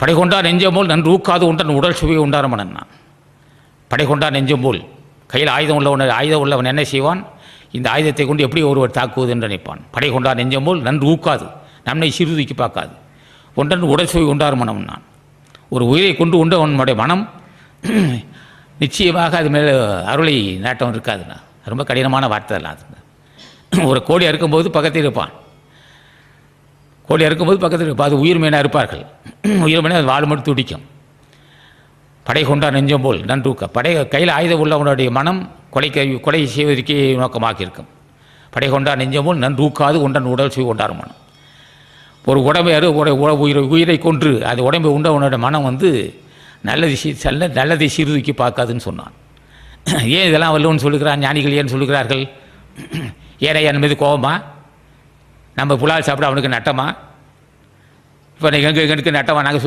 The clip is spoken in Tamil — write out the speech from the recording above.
படை கொண்டா நெஞ்சம் போல் நன்று ஊக்காது உண்டன் உடல் சுவை உண்டார நான் படை கொண்டா நெஞ்சம் போல் கையில் ஆயுதம் உள்ளவன் ஆயுதம் உள்ளவன் என்ன செய்வான்? இந்த ஆயுதத்தை கொண்டு எப்படி ஒருவர் தாக்குவது என்று நினைப்பான். படை கொண்டா நெஞ்சம் போல் நன்று ஊக்காது நம்மை சிறுதுக்கி பார்க்காது. ஒன்றன் உடல் சுவை உண்டார் மனம் நான் ஒரு உயிரை கொண்டு உண்டவனுடைய மனம் நிச்சயமாக அது மேலே அருளை நாட்டம் இருக்காதுண்ணா. ரொம்ப கடினமான வார்த்தை எல்லாம் அது. ஒரு கோடி அறுக்கும்போது பக்கத்தில் இருப்பான். கோழி இறக்கும்போது பக்கத்தில் அது உயிர் மீனாக இருப்பார்கள். உயிர் மீனாக அது வாழ் மட்டும் துடிக்கும். படை கொண்டா நெஞ்சம் போல் நன்றூக்க படை கையில் ஆயுதம் உள்ளவனுடைய மனம் கொலைக்கு கொலை செய்வதற்கே நோக்கமாக இருக்கும். படை கொண்டா நெஞ்சம் போல் நன்றூக்காது உண்டன் உடல் செய்ய கொண்டார் மனம். ஒரு உடம்பை அறு உட உட- உயிரை உயிரை கொன்று அது உடம்பை உண்டவனுடைய மனம் வந்து நல்லது செல்ல நல்ல நல்லதை சீர்தூக்கி பார்க்காதுன்னு சொன்னான். ஏன் இதெல்லாம் வல்லவன் சொல்லுகிறான் ஞானிகள் ஏன் சொல்லுகிறார்கள்? ஏனை என் மீது கோபமாக நம்ம புலால் சாப்பிட அவனுக்கு நட்டமா? இப்போ எங்கே எங்களுக்கு நட்டமா? நாங்கள்